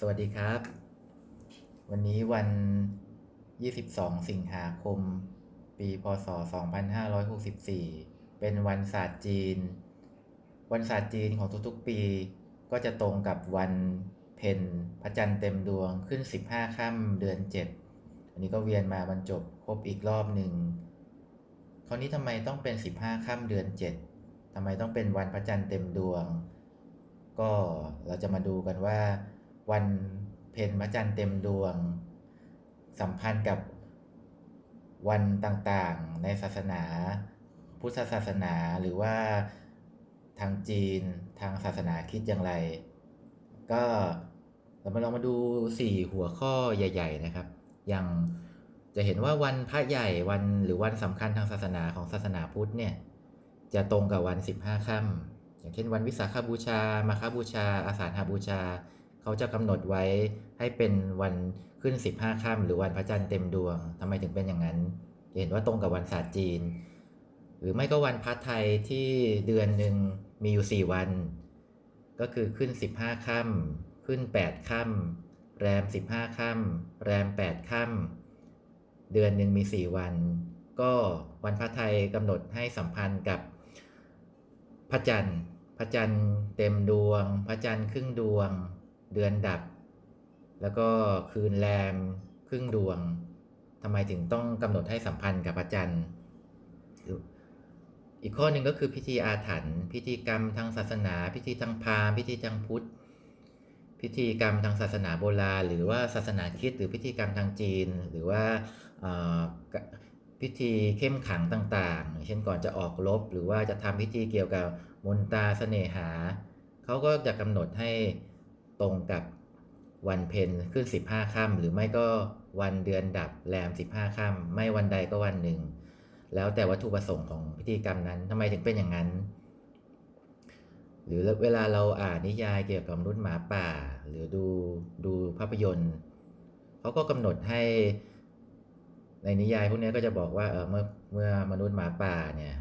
สวัสดีครับ วันนี้วัน 22 สิงหาคม ปีพศ 2564 เป็นวันศาสตร์จีน วันศาสตร์จีนของทุกๆปี ก็จะตรงกับวันเพ็ญพระจันทร์เต็มดวงขึ้น 15ค่ำเดือน 7 อันนี้ก็เวียนมาบรรจบครบอีกรอบหนึ่ง คราวนี้ทำไมต้องเป็น 15ค่ำเดือน 7ทำไมต้องเป็นวันพระจันทร์เต็มดวง ก็เราจะมาดูกันว่า วันเพ็ญพระจันทร์เต็มดวง สัมพันธ์กับวันต่างๆ ในศาสนา พุทธศาสนาหรือว่าทางจีนทางศาสนาคิดอย่างไร ก็เรามาลองมาดู 4 หัวข้อใหญ่ ๆ นะครับ อย่างจะเห็นว่าวันพระใหญ่วันหรือวันสำคัญทางศาสนาของศาสนาพุทธเนี่ย จะตรงกับวัน 15ค่ำอย่างเช่นวันวิสาขบูชา มาฆบูชา อาสาฬหบูชา เขาจะกำหนดไว้ให้เป็นวันขึ้น 15ค่ำหรือวันพระจันทร์เต็มดวงทำไมถึงเป็นอย่างนั้น เห็นว่าตรงกับวันศาสตร์จีน หรือไม่ก็วันพระไทยที่เดือนหนึ่งมีอยู่ 4 วัน ก็คือขึ้น 15ค่ำขึ้น 8ค่ำแรม 15ค่ำแรม 8ค่ำเดือนหนึ่งมี 4 วัน ก็วันพระไทยกำหนดให้สัมพันธ์กับพระจันทร์พระจันทร์เต็มดวง พระจันทร์ครึ่งดวง เดือนดับ แล้วก็คืนแรมครึ่งดวงทำไมถึงต้องกำหนดให้สัมพันธ์กับพระจันทร์อีกข้อหนึ่งก็คือพิธีอาถรรพ์พิธีกรรมทางศาสนา พิธีทางพราหมณ์พิธีทางพุทธ พิธีกรรมทางศาสนาโบราณ หรือว่าศาสนาคริสต์หรือพิธีกรรมทางจีน หรือว่าพิธีเข้มขังต่างๆ เช่นก่อนจะออกรบหรือว่าจะทำพิธีเกี่ยวกับมนตาเสน่หาเขาก็จะกำหนดให้ ตรงกับวันเพ็ญขึ้น 15ค่ำหรือไม่ก็วันเดือนดับแรม 15ค่ำไม่วันใดก็วันหนึ่ง แล้วแต่วัตถุประสงค์ของพิธีกรรมนั้นทำไมถึงเป็นอย่างนั้น หรือเวลาเราอ่านนิยายเกี่ยวกับมนุษย์หมาป่า หรือดูดูภาพยนตร์เขาก็กำหนดให้ในนิยายพวกนี้ก็จะบอกว่าเออเมื่อเมื่อมนุษย์หมาป่าเนี่ย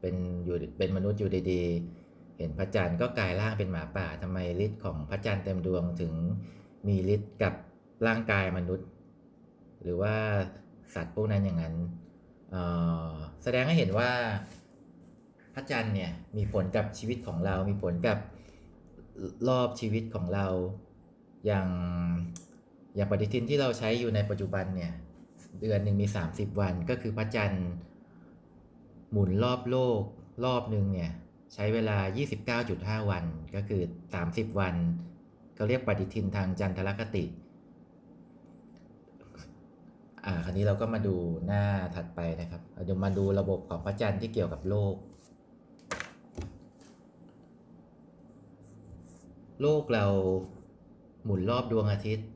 เป็นอยู่เป็นมนุษย์อยู่ดีๆ เห็นพระจันทร์ก็กลายร่างเป็นหมาป่าทำไมฤทธิ์ของพระจันทร์เต็มดวงถึงมีฤทธิ์กับร่างกายมนุษย์ หรือว่าสัตว์พวกนั้นอย่างนั้นแสดงให้เห็นว่าพระจันทร์เนี่ยมีผลกับชีวิตของเรา มีผลกับรอบชีวิตของเรา อย่างอย่างปฏิทินที่เราใช้อยู่ในปัจจุบันเนี่ยเดือนหนึ่งมี 30 วันก็คือพระจันทร์หมุนรอบโลกรอบหนึ่งเนี่ย ใช้เวลา 29.5 วัน ก็คือ 30 วันก็เรียกปฏิทินทางจันทรคติ อ่า คราวนี้เราก็มาดูหน้าถัดไปนะครับเดี๋ยวมาดูระบบของพระจันทร์ที่เกี่ยวกับโลก โลกเราหมุนรอบดวงอาทิตย์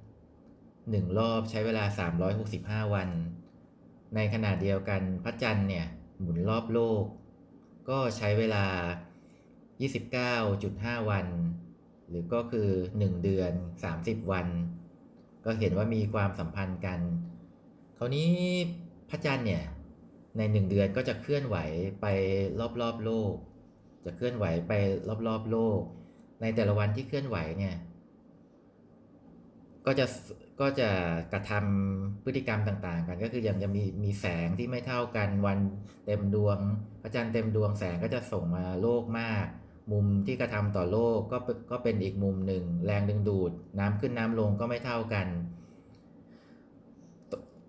หนึ่งรอบใช้เวลา 365 วัน ในขณะเดียวกันพระจันทร์เนี่ยหมุนรอบโลก ก็ใช้เวลา 29.5 วัน หรือก็คือ 1 เดือน 30 วัน ก็เห็นว่ามีความสัมพันธ์กัน คราวนี้พระจันทร์เนี่ยในหนึ่งเดือนก็จะเคลื่อนไหวไปรอบๆโลก จะเคลื่อนไหวไปรอบๆโลก ในแต่ละวันที่เคลื่อนไหวเนี่ยก็จะก็จะกระทำพฤติกรรมต่าง ๆ กันก็คือยังจะมีมีแสงที่ไม่เท่ากันวันเต็มดวงพระจันทร์เต็มดวงแสงก็จะส่งมาโลกมาก มุมที่กระทำต่อโลกก็ก็เป็นอีกมุมหนึ่ง แรงดึงดูด น้ำขึ้นน้ำลงก็ไม่เท่ากัน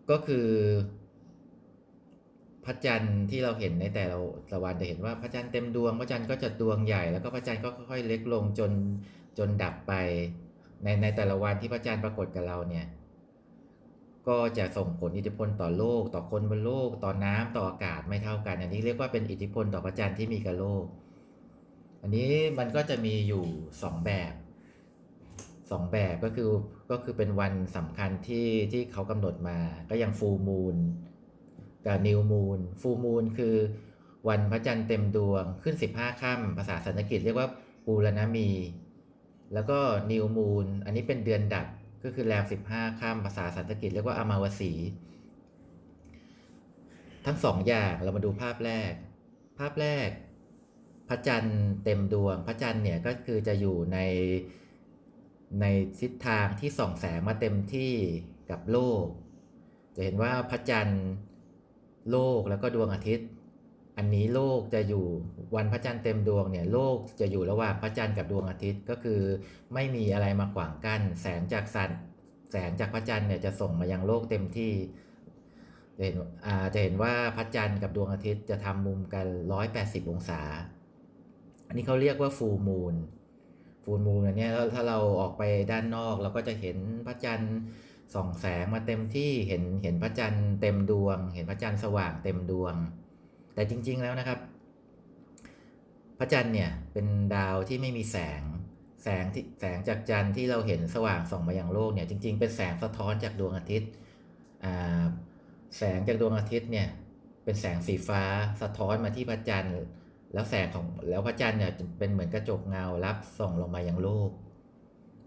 ก็คือพระจันทร์ที่เราเห็นในแต่ละละวันจะเห็นว่าพระจันทร์เต็มดวง พระจันทร์ก็จะดวงใหญ่แล้วก็พระจันทร์ก็ค่อยๆเล็กลงจนจนดับไป ในในแต่ละวันที่พระจันทร์ปรากฏกับเราเนี่ยก็จะส่งผลอิทธิพลต่อโลก ต่อคนบนโลก ต่อน้ำต่ออากาศไม่เท่ากัน อันนี้เรียกว่าเป็นอิทธิพลต่อพระจันทร์ที่มีกับโลก อันนี้มันก็จะมีอยู่สองแบบสองแบบก็คือก็คือเป็นวันสำคัญที่ที่เขากำหนดมา ก็ยังฟูมูลกับนิวมูลฟูมูลคือวันพระจันทร์เต็มดวงขึ้น 15ค่ำภาษาสันสกฤตเรียกว่าปูรณมี แล้วก็นิวมูลอันนี้เป็นเดือนดับก็คือแรม15ค่ำภาษาสันสกฤตเรียกว่าอมาวสี ทั้งสองอย่างเรามาดูภาพแรก ภาพแรก พระจันทร์เต็มดวง พระจันทร์เนี่ยก็คือจะอยู่ในในทิศทางที่ส่องแสงมาเต็มที่กับโลก จะเห็นว่าพระจันทร์โลกแล้วก็ดวงอาทิตย์ อันนี้โลกจะอยู่วันพระจันทร์เต็มดวงเนี่ยโลกจะอยู่ระหว่างพระจันทร์กับดวงอาทิตย์ก็คือไม่มีอะไรมาขวางกั้นแสงจากสันแสงจากพระจันทร์เนี่ยจะส่งมายังโลกเต็มที่จะเห็นจะเห็นว่าพระจันทร์กับดวงอาทิตย์จะทำมุมกัน 180 องศา อันนี้เขาเรียกว่าฟูมูนฟูมูนอันเนี้ยถ้าเราออกไปด้านนอกเราก็จะเห็นพระจันทร์ส่องแสงมาเต็มที่เห็นเห็นพระจันทร์เต็มดวง เห็นพระจันทร์สว่างเต็มดวง แต่จริง ๆแล้วนะครับ พระจันทร์เนี่ยเป็นดาวที่ไม่มีแสงแสงที่แสงจากจันทร์ที่เราเห็นสว่างส่องมายังโลกเนี่ยจริง ๆ เป็นแสงสะท้อนจากดวงอาทิตย์แสงจากดวงอาทิตย์เนี่ยเป็นแสงสีฟ้าสะท้อนมาที่พระจันทร์ แล้วแสงของแล้วพระจันทร์เนี่ยเป็นเหมือนกระจกเงารับส่องลงมายังโลก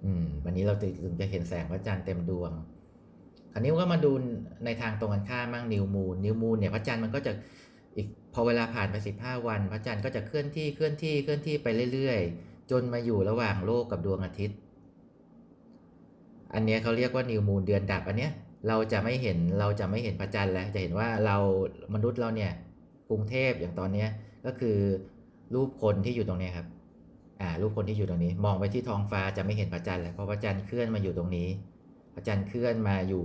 อืม วันนี้เราถึงจะเห็นแสงพระจันทร์เต็มดวง คราวนี้ก็มาดูในทางตรงกันข้ามมั่งนิวมูนนิวมูนเนี่ยพระจันทร์มันก็จะอีกพอเวลาผ่านไป 15 วัน พระจันทร์ก็จะเคลื่อนที่เคลื่อนที่เคลื่อนที่ไปเรื่อยๆ จนมาอยู่ระหว่างโลกกับดวงอาทิตย์ อันนี้เขาเรียกว่านิวมูนเดือนดับอันเนี้ยเราจะไม่เห็นเราจะไม่เห็นพระจันทร์แล้ว จะเห็นว่าเรามนุษย์เราเนี่ยกรุงเทพอย่างตอนเนี้ย ก็คือรูปคนที่อยู่ตรงนี้ครับ อ่า รูปคนที่อยู่ตรงนี้ มองไปที่ท้องฟ้าจะไม่เห็นพระจันทร์แล้วเพราะพระจันทร์เคลื่อนมาอยู่ตรงนี้ พระจันทร์เคลื่อนมาอยู่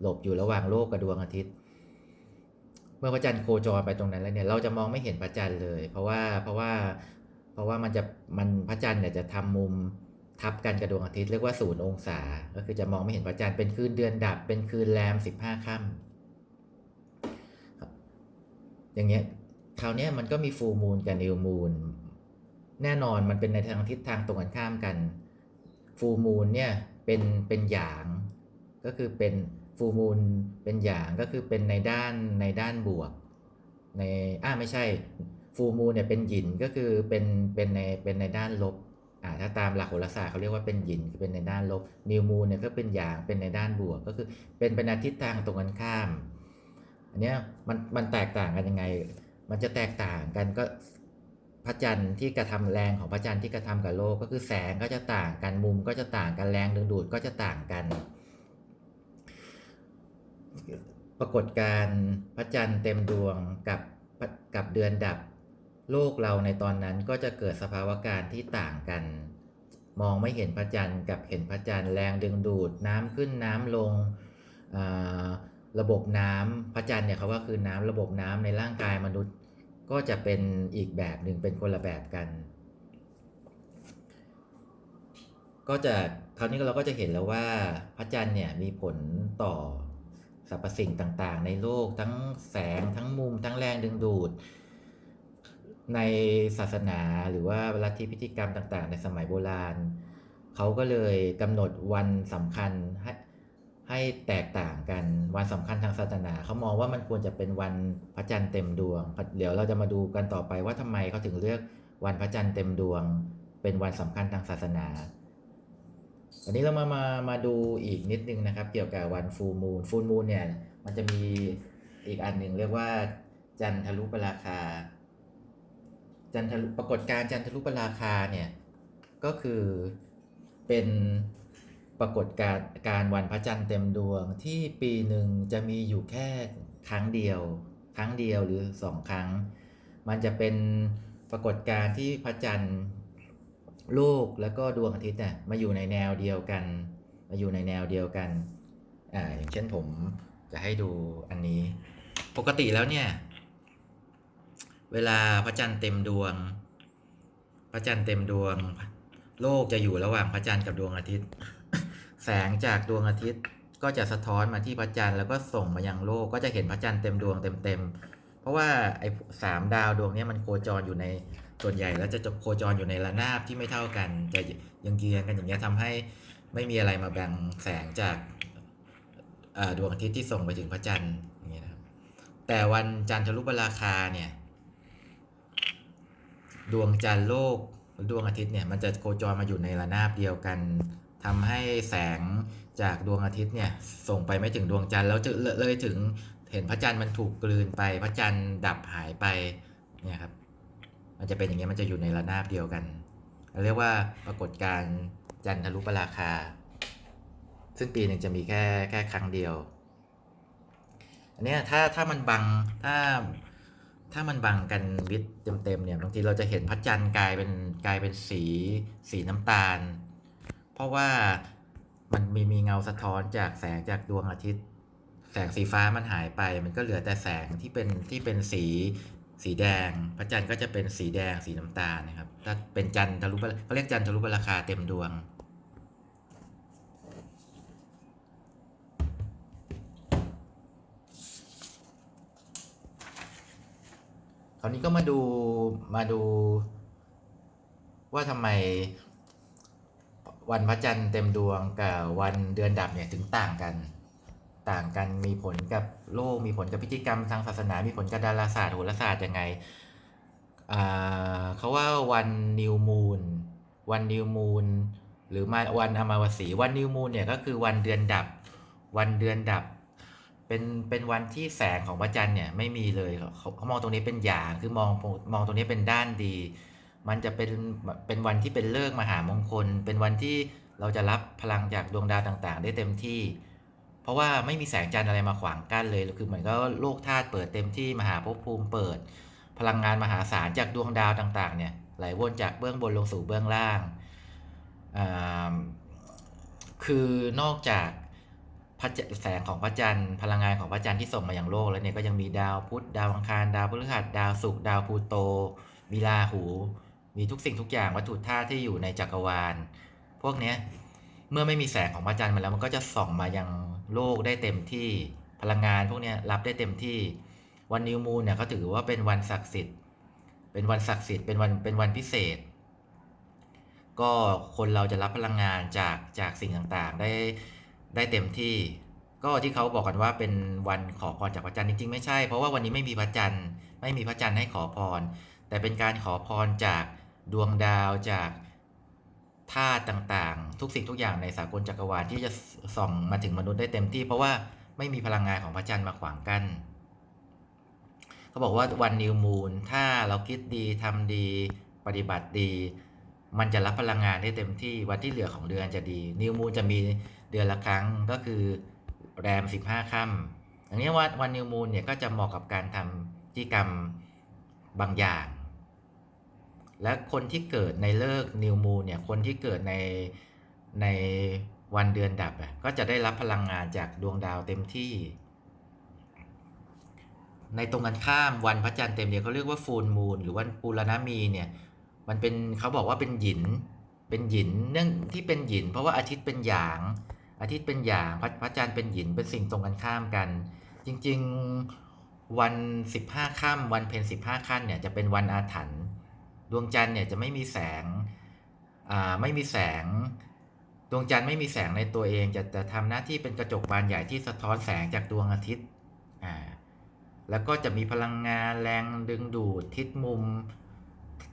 หลบอยู่ระหว่างโลกกับดวงอาทิตย์ เมื่อพระจันทร์โคจรไปตรงนั้นแล้วเนี่ยเราจะมองไม่เห็นพระจันทร์เลย เพราะว่าเพราะว่าเพราะว่ามันจะมันพระจันทร์เนี่ยจะทำมุมทับกันกับดวงอาทิตย์เรียกว่าศูนย์องศา ก็คือจะมองไม่เห็นพระจันทร์เป็นคืนเดือนดับ เป็นคืนแรมสิบห้าค่ำอย่างเงี้ย คราวนี้มันก็มีฟูมูลกับนิวมูลแน่นอนมันเป็นในทางทิศทางตรงกันข้ามกันฟูมูลเนี่ยเป็นเป็นหยาง ก็คือเป็นฟูมูลเป็นหยางก็คือเป็นในด้านในด้านบวก ในอ่าไม่ใช่ฟูมูลเนี่ยเป็นหยินก็คือเป็นเป็นในเป็นในด้านลบอ่าถ้าตามหลักโหราศาสตร์เขาเรียกว่าเป็นหยินคือเป็นในด้านลบนิวมูลเนี่ยก็เป็นหยางเป็นในด้านบวก ก็คือเป็นเป็นอาทิตย์ทางตรงกันข้ามอันเนี้ยมันมันแตกต่างกันยังไง มันจะแตกต่างกันก็พระจันทร์ที่กระทำแรงของพระจันทร์ที่กระทำกับโลกก็คือแสงก็จะต่างกันมุมก็จะต่างกันแรงดึงดูดก็จะต่างกัน ปรากฏการพระจันทร์เต็มดวงกับกับเดือนดับโลกเราในตอนนั้นก็จะเกิดสภาวะการที่ต่างกัน มองไม่เห็นพระจันทร์กับเห็นพระจันทร์แรงดึงดูดน้ำขึ้นน้ำลง ระบบน้ำพระจันทร์เนี่ยเขาว่าคือน้ำระบบน้ำในร่างกายมนุษย์ ก็จะเป็นอีกแบบหนึ่งเป็นคนละแบบกัน ก็จะคราวนี้เราก็จะเห็นแล้วว่าพระจันทร์เนี่ยมีผลต่อสรรพสิ่งต่างๆ ในโลกทั้งแสงทั้งมุม ทั้งแรงดึงดูด ในศาสนาหรือว่าลัทธิพิธีกรรมต่าง ๆ ในสมัยโบราณ เขาก็เลยกำหนดวันสำคัญให้ ให้แตกต่างกันวันสำคัญทางศาสนาเขามองว่ามันควรจะเป็นวันพระจันทร์เต็มดวง เดี๋ยวเราจะมาดูกันต่อไปว่าทำไมเขาถึงเลือกวันพระจันทร์เต็มดวง เป็นวันสำคัญทางศาสนาวันนี้เรามามามาดูอีกนิดนึงนะครับ เกี่ยวกับวันฟูลมูนฟูลมูนเนี่ยมันจะมีอีกอันหนึ่งเรียกว่าจันทรุปราคา จันทรุปรากฏการจันทรุปราคาเนี่ยก็คือเป็น ปรากฏการณ์การวันพระจันทร์เต็มดวงที่ปีหนึ่งจะมีอยู่แค่ครั้งเดียว ครั้งเดียวหรือสองครั้ง มันจะเป็นปรากฏการณ์ที่พระจันทร์โลกแล้วก็ดวงอาทิตย์เนี่ยมาอยู่ในแนวเดียวกัน มาอยู่ในแนวเดียวกันอ่าอย่างเช่นผมจะให้ดูอันนี้ ปกติแล้วเนี่ย เวลาพระจันทร์เต็มดวง พระจันทร์เต็มดวง โลกจะอยู่ระหว่างพระจันทร์กับดวงอาทิตย์ แสงจากดวงอาทิตย์ก็จะสะท้อนมาที่พระจันทร์แล้วก็ส่งมายังโลกก็จะเห็นพระจันทร์เต็มดวงเต็มๆเพราะว่าไอ้สามดาวดวงนี้มันโคจรอยู่ในส่วนใหญ่แล้วจะโคจรอยู่ในระนาบที่ไม่เท่ากันจะยังเกียงกันอย่างเงี้ยทำให้ไม่มีอะไรมาแบ่งแสงจากดวงอาทิตย์ที่ส่งไปถึงพระจันทร์อย่างเงี้ยนะครับแต่วันจันทรุปราคาเนี่ยดวงจันทร์โลกดวงอาทิตย์เนี่ยมันจะโคจรมาอยู่ในระนาบเดียวกัน ทำให้แสงจากดวงอาทิตย์เนี่ยส่งไปไม่ถึงดวงจันทร์แล้วจะเลยถึงเห็นพระจันทร์มันถูกกลืนไปพระจันทร์ดับหายไปเนี่ยครับมันจะเป็นอย่างเงี้ยมันจะอยู่ในระนาบเดียวกันเรียกว่าปรากฏการณ์จันทรุปราคา ซึ่งปีหนึ่งจะมีแค่แค่ครั้งเดียวอันเนี้ยถ้าถ้ามันบังถ้าถ้ามันบังกันวิดเต็มๆเนี่ยบางทีเราจะเห็นพระจันทร์กลายเป็นกลายเป็นสีสีน้ำตาล เพราะว่ามันมีมีเงาสะท้อนจากแสงจากดวงอาทิตย์ แสงสีฟ้ามันหายไป มันก็เหลือแต่แสงที่เป็นที่เป็นสีสีแดง พระจันทร์ก็จะเป็นสีแดงสีน้ำตาลนะครับ ถ้าเป็นจันทรุปราเขาเรียกจันทรุปราคาเต็มดวง คราวนี้ก็มาดูมาดูว่าทำไม วันพระจันทร์เต็มดวงกับวันเดือนดับเนี่ยถึงต่างกัน ต่างกันมีผลกับโลกมีผลกับพิธีกรรมทางศาสนา มีผลกับดาราศาสตร์โหราศาสตร์ยังไงเขาว่าวันนิวมูนวันนิวมูนหรือมาวันอมาวสีวันนิวมูนเนี่ยก็คือวันเดือนดับ วันเดือนดับ เป็นเป็นวันที่แสงของพระจันทร์เนี่ยไม่มีเลยเขาเขามองตรงนี้เป็นอย่างคือมองมองตรงนี้เป็นด้านดี มันจะเป็นเป็นวันที่เป็นเลิกมหามงคล เป็นวันที่เราจะรับพลังจากดวงดาวต่างๆ ได้เต็มที่ เพราะว่าไม่มีแสงจันทร์อะไรมาขวางกั้นเลยคือเหมือนก็โลกธาตุเปิดเต็มที่มหาภพภูมิเปิด พลังงานมหาศาลจากดวงดาวต่างๆเนี่ยไหลวนจากเบื้องบนลงสู่เบื้องล่าง คือนอกจากพระจันทร์แสงของพระจันทร์พลังงานของพระจันทร์ที่ส่งมาอย่างโลกแล้วเนี่ยก็ยังมีดาวพุธดาวอังคารดาวพฤหัสดาวศุกร์ดาวพูโต มีราหู มีทุกสิ่งทุกอย่างวัตถุธาตุที่อยู่ในจักรวาล พวกเนี้ยเมื่อไม่มีแสงของพระจันทร์มาแล้วมันก็จะส่องมายังโลกได้เต็มที่พลังงานพวกเนี้ยรับได้เต็มที่วันนิวมูนเนี่ยเขาถือว่าเป็นวันศักดิ์สิทธิ์ เป็นวันศักดิ์สิทธิ์เป็นวันเป็นวันพิเศษ ก็คนเราจะรับพลังงานจากจากสิ่งต่างๆ ได้ได้เต็มที่ ก็ที่เขาบอกกันว่าเป็นวันขอพรจากพระจันทร์จริงๆไม่ใช่เพราะว่าวันนี้ไม่มีพระจันทร์ไม่มีพระจันทร์ให้ขอพร แต่เป็นการขอพรจาก ดวงดาวจากธาตุต่างๆ ทุกสิ่งทุกอย่างในสากลจักรวาลที่จะส่องมาถึงมนุษย์ได้เต็มที่ เพราะว่าไม่มีพลังงานของพระจันทร์มาขวางกัน้นเขาบอกว่าวันนิวมูนถ้าเราคิดดีทำดีปฏิบัติดี มันจะรับพลังงานได้เต็มที่วันที่เหลือของเดือนจะดี นิวมูนจะมีเดือนละครั้งก็คือแรม 15ค่ำอย่างนี้วันวันนิวมูนเนี่ยก็จะเหมาะกับการทำพิธีกรรมบางอย่าง และคนที่เกิดในเลิกนิวมูเนี่ยคนที่เกิดในในวันเดือนดับอะก็จะได้รับพลังงานจากดวงดาวเต็มที่ ในตรงกันข้ามวันพระจันทร์เต็มเดียเขาเรียกว่าฟูลมูนหรือวันปูรณมีเนี่ยมันเป็นเขาบอกว่าเป็นหยินเป็นหยินเนื่องที่เป็นหยิน เพราะว่าอาทิตย์เป็นหยาง อาทิตย์เป็นหยางพระพระจันทร์เป็นหยินเป็นสิ่งตรงกันข้ามกัน จริงๆวัน 15ค่ำวันเพ็ญ15ค่ำเนี่ยจะเป็นวันอาถรรพ์ ดวงจันทร์เนี่ยจะไม่มีแสงอ่าไม่มีแสง ดวงจันทร์ไม่มีแสงในตัวเอง จะจะทำหน้าที่เป็นกระจกบานใหญ่ที่สะท้อนแสงจากดวงอาทิตย์อ่าแล้วก็จะมีพลังงานแรงดึงดูดทิศมุม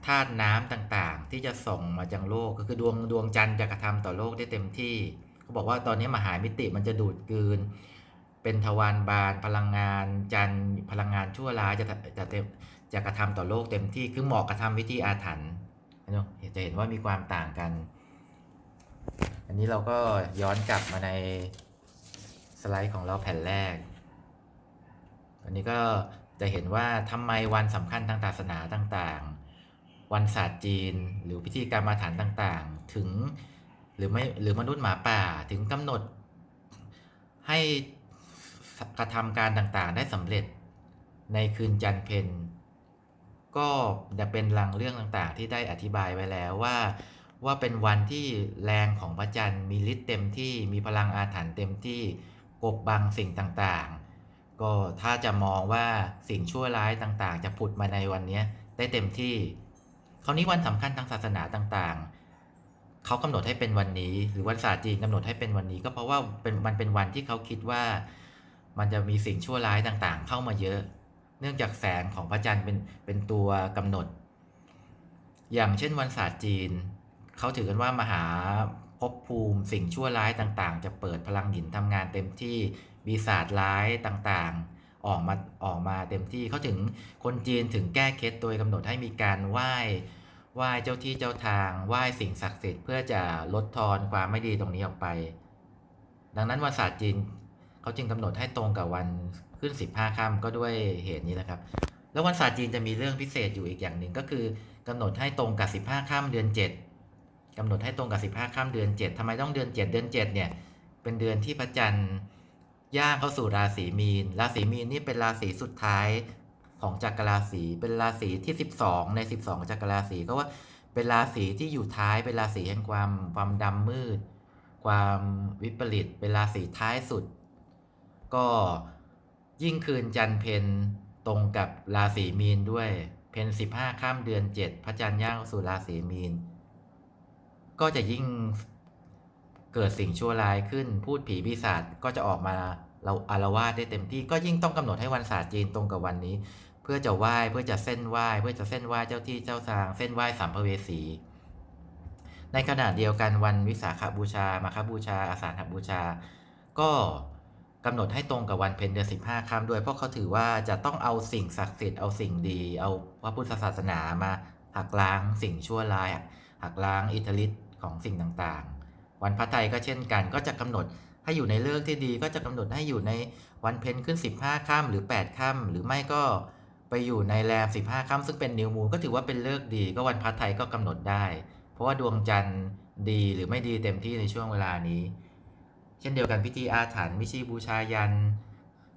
ธาตุน้ำต่างๆ ที่จะส่งมาจากโลกก็คือดวงดวงจันทร์จะกระทำต่อโลกได้เต็มที่เขาบอกว่าตอนนี้มหามิติมันจะดูดกืน เป็นทวารบานพลังงานจันทร์พลังงานชั่วร้ายจะจะ จะกระทำต่อโลกเต็มที่คือเหมาะกระทำวิธีอาถรรพ์เนาจะเห็นว่ามีความต่างกัน อันนี้เราก็ย้อนกลับมาในสไลด์ของเราแผ่นแรก อันนี้ก็จะเห็นว่าทำไมวันสำคัญทางศาสนาต่างๆ วันศาสตร์จีน หรือพิธีกรรมอาถรรพ์ต่างๆ ถึงหรือไม่หรือมนุษย์หมาป่าถึงกำหนดให้กระทำการต่างๆ ได้สำเร็จในคืนจันทร์เพน ก็จะเป็นลังเรื่องต่างๆ ที่ได้อธิบายไว้แล้วว่า ว่าเป็นวันที่แรงของพระจันทร์มีฤทธิ์เต็มที่มีพลังอาถรรพ์เต็มที่กบบังสิ่งต่างๆ ก็ถ้าจะมองว่าสิ่งชั่วร้ายต่างๆ จะผุดมาในวันนี้ได้เต็มที่ คราวนี้วันสำคัญทางศาสนาต่างๆ เขากำหนดให้เป็นวันนี้ หรือวันศาสตร์จีนกำหนดให้เป็นวันนี้ ก็เพราะว่าเป็นมันเป็นวันที่เขาคิดว่า มันจะมีสิ่งชั่วร้ายต่างๆ เข้ามาเยอะ เนื่องจากแสงของพระจันทร์เป็นเป็นตัวกำหนด อย่างเช่นวันศาสตร์จีน เขาถือกันว่ามหาภพภูมิสิ่งชั่วร้ายต่างๆ จะเปิดพลังหินทำงานเต็มที่ปีศาจร้ายต่างๆ ออกมาออกมาเต็มที่เขาถึงคนจีนถึงแก้เคล็ดโดยกำหนดให้มีการไหว้ไหว้เจ้าที่เจ้าทางไหว้สิ่งศักดิ์สิทธิ์เพื่อจะลดทอนความไม่ดีตรงนี้ออกไป ดังนั้นวันศาสตร์จีนเขาจึงกำหนดให้ตรงกับวัน ขึ้น 15ค่ำก็ด้วยเหตุนี้แหละครับ แล้ววันศาสตร์จีนจะมีเรื่องพิเศษอยู่อีกอย่างหนึ่งก็คือกำหนดให้ตรงกับ 15ค่ำเดือน 7กำหนดให้ตรงกับ 15ค่ำเดือน 7ทำไมต้องเดือน 7 เดือน 7 เนี่ย เป็นเดือนที่พระจันทร์ย่างเข้าสู่ราศีมีน ราศีมีนนี่เป็นราศีสุดท้ายของจักรราศีเป็นราศีที่ 12 ใน 12 จักรราศีก็ว่าเป็นราศีที่อยู่ท้ายเป็นราศีแห่งความความดำมืด ความวิปริตเป็นราศีท้ายสุด ก็ ยิ่งคืนจันเพนตรงกับราศีมีนด้วย เพนสิบห้าข้ามเดือนเจ็ดพระจันทร์ย่างเข้าสู่ราศีมีน ก็จะยิ่งเกิดสิ่งชั่วร้ายขึ้นพูดผีปีศาจก็จะออกมาเราอารวาสได้เต็มที่ก็ยิ่งต้องกำหนดให้วันศาสตร์จีนตรงกับวันนี้ เพื่อจะไหว้เพื่อจะเส้นไหว้ เพื่อจะเส้นไหว้เจ้าที่เจ้าทาง เส้นไหว้สัมภเวสี ในขณะเดียวกันวันวิสาขบูชามาคบูชาอาสาฬหบูชา ก็ กำหนดให้ตรงกับวันเพ็ญเดือนสิบห้าค่ำด้วยเพราะเขาถือว่าจะต้องเอาสิ่งศักดิ์สิทธิ์เอาสิ่งดี เอาพระพุทธศาสนามาหักล้างสิ่งชั่วร้ายหักล้างอิทธิฤทธิ์ของสิ่งต่างๆ วันพระไตรก็เช่นกัน ก็จะกำหนดให้อยู่ในเลิกที่ดี ก็จะกำหนดให้อยู่ในวันเพ็ญขึ้น 15ค่ำหรือ 8ค่ำหรือไม่ก็ไปอยู่ในแรม15ค่ำซึ่งเป็นนิวมูลก็ถือว่าเป็นเลิกดี ก็วันพระไตรก็กำหนดได้ เพราะว่าดวงจันทร์ดีหรือไม่ดีเต็มที่ในช่วงเวลานี้ เช่นเดียวกันพิธีอาถรรพ์มิชีบูชายัน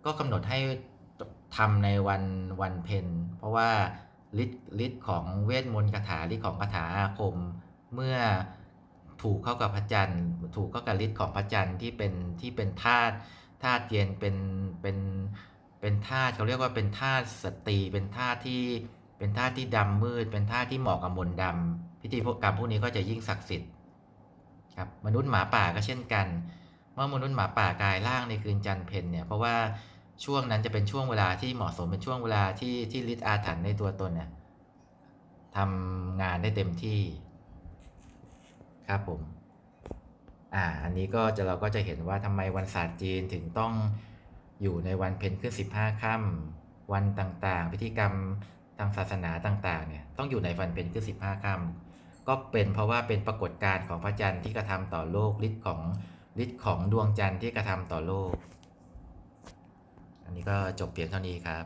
ก็กำหนดให้ทำในวันวันเพ็ญเพราะว่าฤทธิ์ฤทธิ์ของเวทมนต์คาถาฤทธิ์ของคาถาอาคม เมื่อถูกเข้ากับพระจันทร์ ถูกเข้ากับฤทธิ์ของพระจันทร์ที่เป็นที่เป็นธาตุธาตุเย็นเป็นเป็นเป็นธาตุเขาเรียกว่าเป็นธาตุสตรีเป็นธาตุที่เป็นธาตุที่ดำมืด เป็นธาตุที่เหมาะกับมนต์ดำพิธีกรรมพวกนี้ก็จะยิ่งศักดิ์สิทธิ์ครับมนุษย์หมาป่าก็เช่นกัน เมื่อมนุษย์หมาป่ากายร่างในคืนจันเพ็ญเนี่ยเพราะว่าช่วงนั้นจะเป็นช่วงเวลาที่เหมาะสมเป็นช่วงเวลาที่ที่ฤทธิ์อาถรรพ์ในตัวตนเนี่ยทำงานได้เต็มที่ครับผมอ่าอันนี้ก็จะเราก็จะเห็นว่าทำไมวันศาสตร์จีนถึงต้องอยู่ในวันเพ็ญขึ้น15ค่ำวันต่างๆ พิธีกรรมทางศาสนาต่างๆเนี่ยต้องอยู่ในวันเพ็ญขึ้น15ค่ำก็เป็นเพราะว่าเป็นปรากฏการณ์ของพระจันทร์ที่กระทำต่อโลกฤทธิ์ของ ฤทธิ์ของดวงจันทร์ที่กระทำต่อโลก อันนี้ก็จบเพียงเท่านี้ครับ